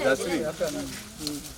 Gracias.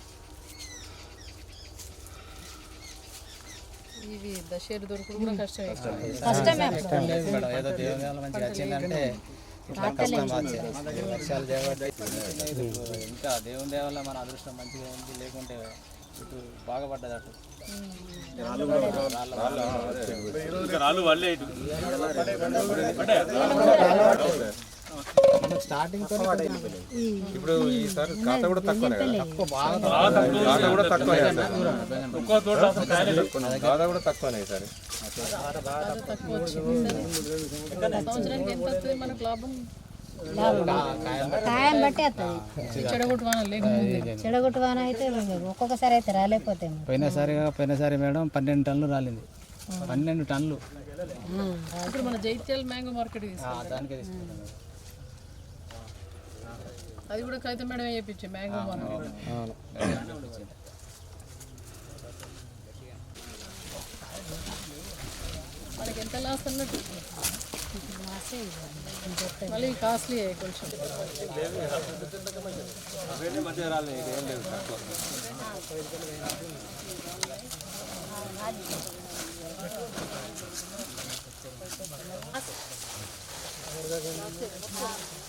ఇవి దశేరు దొరకడం కూడా కష్టమే కష్టం లేదు మేడం. ఏదో దేవుని వల్ల మంచిగా వచ్చిందంటే ఇట్లా కష్టం వచ్చే వర్షాలు చేయబట్టి ఇంకా దేవుని దేవల్ల మన అదృష్టం మంచిగా ఉంది లేకుంటే ఇటు బాగా పడ్డది అటు స్టార్టింగ్ ఇప్పుడు ఈసారి ఖాతా కూడా తక్కువనే కదా ఖాతా కూడా తక్కువనే ఖాతా కూడా తక్కువనే ఈసారి? కాయం బట్టి వస్తుంది చెడగొట్టువాన అయితే ఒక్కొక్కసారి అయితే రాలేకపోతే పోయినసారి పోయినసారి మేడం పన్నెండు టన్నులు రాలింది. పన్నెండు టన్నులు. ఇప్పుడు మన జైత్యాల మ్యాంగో మార్కెట్ ఆ, దానికే తీసుకుంటాం అది కూడా కవిత మేడం చేయించే మ్యాంగో అవును. మనకి ఎంత లాస్ అన్నట్టు? మళ్ళీ కాస్ట్లీ కొంచెం.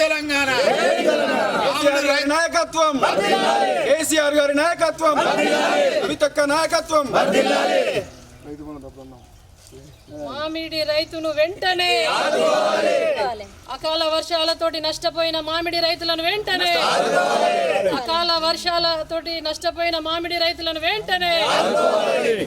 తెలంగాణ. కేసీఆర్ గారి నాయకత్వం. కేసీఆర్ గారి నాయకత్వం. కవితక్క నాయకత్వం. మామిడి రైతును వెంటనే అకాల వర్షాలతోటి నష్టపోయిన మామిడి రైతులను వెంటనే అకాల వర్షాలతోటి నష్టపోయిన మామిడి రైతులను వెంటనే ఇది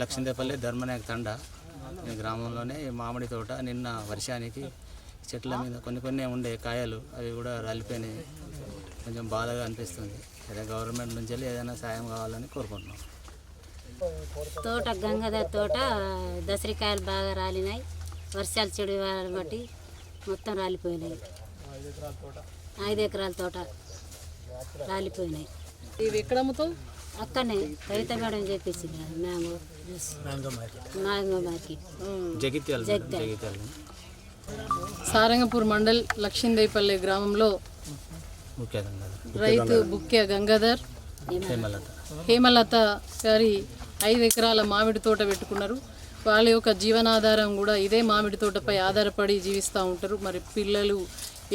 లక్ష్మీదేపల్లి ధర్మనాయక తండ. గ్రామంలోనే ఈ మామిడి తోట నిన్న వర్షానికి చెట్ల మీద కొన్ని కొన్ని ఉండే కాయలు అవి కూడా రాలిపోయినాయి. కొంచెం బాధగా అనిపిస్తుంది. అదే గవర్నమెంట్ నుంచి వెళ్ళి ఏదైనా సాయం కావాలని కోరుకుంటున్నాం. తోట గంగాధర్ తోట దసరికాయలు బాగా రాలినాయి. వర్షాలు చెడు బట్టి మొత్తం రాలిపోయినాయి. ఐదు ఎకరాల తోట రాలిపోయినాయి. ఇవి ఎక్కడ అమ్ముతావు? అక్కడనే Kavitha madam mango juice mango market Jagtial Sarangapur mandal Lakshmidevipalli గ్రామంలో రైతు బుక్య గంగాధర్ హేమలత. హేమలత గారి ఐదు ఎకరాల మామిడి తోట పెట్టుకున్నారు. వాళ్ళ యొక్క జీవనాధారం కూడా ఇదే మామిడి తోటపై ఆధారపడి జీవిస్తూ ఉంటారు. మరి పిల్లలు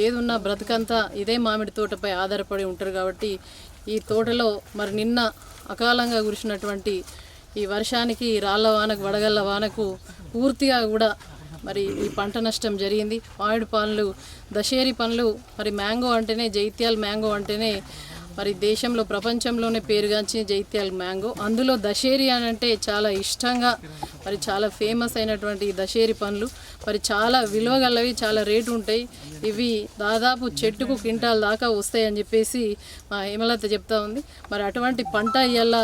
ఏదున్నా బ్రతుకంతా ఇదే మామిడి తోటపై ఆధారపడి ఉంటారు కాబట్టి ఈ తోటలో మరి నిన్న అకాలంగా కురిసినటువంటి ఈ వర్షానికి రాళ్ళ వానకు వడగళ్ళ వానకు పూర్తిగా కూడా మరి ఈ పంట నష్టం జరిగింది. మామిడి పండ్లు దశేరి పండ్లు మరి మ్యాంగో అంటేనే జైత్యాల మ్యాంగో అంటేనే మరి దేశంలో ప్రపంచంలోనే పేరుగాంచిన జైత్యాల మ్యాంగో. అందులో దశేరి అని అంటే చాలా ఇష్టంగా మరి చాలా ఫేమస్ అయినటువంటి ఈ దశేరి పండ్లు. మరి చాలా విలువ గలవి చాలా రేటు ఉంటాయి. ఇవి దాదాపు చెట్టుకు క్వింటాల్ దాకా వస్తాయి అని చెప్పేసి మా హేమలత చెప్తా ఉంది. మరి అటువంటి పంట ఇవాళ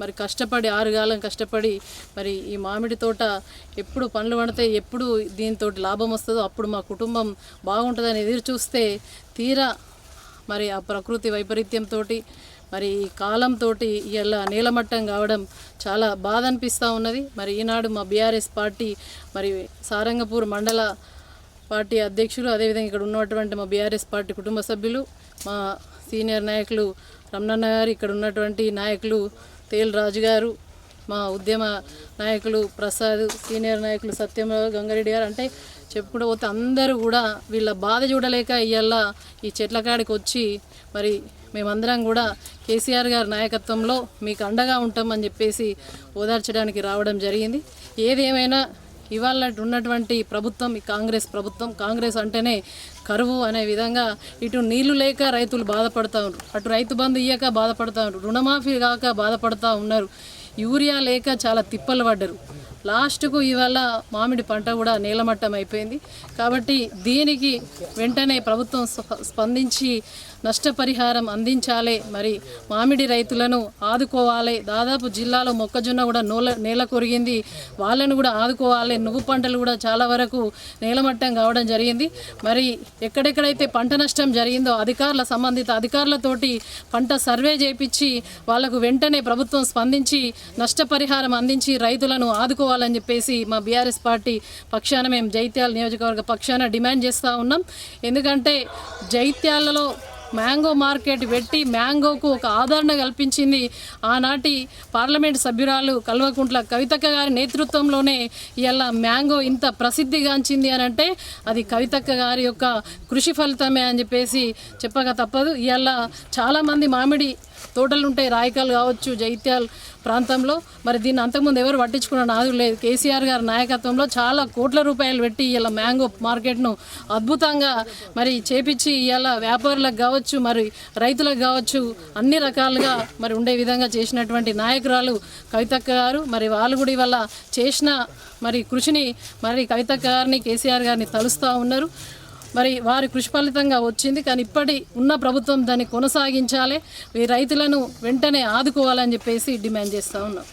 మరి కష్టపడి ఆరుగాలం కష్టపడి మరి ఈ మామిడి తోట ఎప్పుడు పండ్లు పండితే ఎప్పుడు దీంతో లాభం వస్తుందో అప్పుడు మా కుటుంబం బాగుంటుందని ఎదురు చూస్తే తీరా మరి ఆ ప్రకృతి వైపరీత్యంతో మరి ఈ కాలంతో ఇలా నీలమట్టం కావడం చాలా బాధ అనిపిస్తూ ఉన్నది. మరి ఈనాడు మా బీఆర్ఎస్ పార్టీ మరి సారంగపూర్ మండల పార్టీ అధ్యక్షులు అదేవిధంగా ఇక్కడ ఉన్నటువంటి మా బీఆర్ఎస్ పార్టీ కుటుంబ సభ్యులు మా సీనియర్ నాయకులు రమణన్న గారు ఇక్కడ ఉన్నటువంటి నాయకులు తేల్ రాజు గారు మా ఉద్యమ నాయకులు ప్రసాద్ సీనియర్ నాయకులు సత్యమరావు గంగారెడ్డి గారు అంటే చెప్పుకుంటూ పోతే అందరూ కూడా వీళ్ళ బాధ చూడలేక ఇవాళ ఈ చెట్ల కాడికి వచ్చి మరి మేమందరం కూడా కేసీఆర్ గారి నాయకత్వంలో మీకు అండగా ఉంటామని చెప్పేసి ఓదార్చడానికి రావడం జరిగింది. ఏదేమైనా ఇవాళ ఉన్నటువంటి ప్రభుత్వం ఈ కాంగ్రెస్ ప్రభుత్వం కాంగ్రెస్ అంటేనే కరువు అనే విధంగా ఇటు నీళ్ళు లేక రైతులు బాధపడతా ఉన్నారు. అటు రైతు బంధు ఇయ్యక బాధపడతా ఉన్నారు. రుణమాఫీ కాక బాధపడతా ఉన్నారు. యూరియా లేక చాలా తిప్పలు పడ్డరు. లాస్ట్కు ఇవాళ మామిడి పంట కూడా నీలమట్టం అయిపోయింది. కాబట్టి దీనికి వెంటనే ప్రభుత్వం స్ప- స్పందించి నష్టపరిహారం అందించాలి. మరి మామిడి రైతులను ఆదుకోవాలి. దాదాపు జిల్లాలో మొక్కజొన్న కూడా నూల నేల కొరిగింది. వాళ్ళను కూడా ఆదుకోవాలి. నువ్వు పంటలు కూడా చాలా వరకు నేలమట్టం కావడం జరిగింది. మరి ఎక్కడెక్కడైతే పంట నష్టం జరిగిందో అధికారుల సంబంధిత అధికారులతోటి పంట సర్వే చేపించి వాళ్ళకు వెంటనే ప్రభుత్వం స్పందించి నష్టపరిహారం అందించి రైతులను ఆదుకోవాలి. కావాలని చెప్పేసి మా బీఆర్ఎస్ పార్టీ పక్షాన మేము జైత్యాల నియోజకవర్గ పక్షాన డిమాండ్ చేస్తూ ఉన్నాం. ఎందుకంటే జైత్యాలలో మ్యాంగో మార్కెట్ పెట్టి మ్యాంగోకు ఒక ఆదరణ కల్పించింది ఆనాటి పార్లమెంట్ సభ్యురాలు కల్వకుంట్ల కవితక్క గారి నేతృత్వంలోనే ఇలా మ్యాంగో ఇంత ప్రసిద్ధిగాంచింది అని అంటే అది కవితక్క గారి యొక్క కృషి ఫలితమే అని చెప్పేసి చెప్పక తప్పదు. ఇలా చాలామంది మామిడి తోటలు ఉంటాయి రాయకాలు కావచ్చు జైత్యాల్ ప్రాంతంలో. మరి దీన్ని అంతకుముందు ఎవరు పట్టించుకున్న నాదు లేదు. కేసీఆర్ గారి నాయకత్వంలో చాలా కోట్ల రూపాయలు పెట్టి ఇలా మ్యాంగో మార్కెట్ను అద్భుతంగా మరి చేపించి ఇవాళ వ్యాపారులకు కావచ్చు మరి రైతులకు కావచ్చు అన్ని రకాలుగా మరి ఉండే విధంగా చేసినటువంటి నాయకురాలు కవితక్క గారు. మరి వాళ్ళు కూడా ఇవాళ చేసిన మరి కృషిని మరి కవితక్క గారిని కేసీఆర్ గారిని తలుస్తూ ఉన్నారు. మరి వారి కృషి ఫలితంగా వచ్చింది. కానీ ఇప్పటి ఉన్న ప్రభుత్వం దాన్ని కొనసాగించాలి. ఈ రైతులను వెంటనే ఆదుకోవాలని చెప్పేసి డిమాండ్ చేస్తూ ఉన్నాం.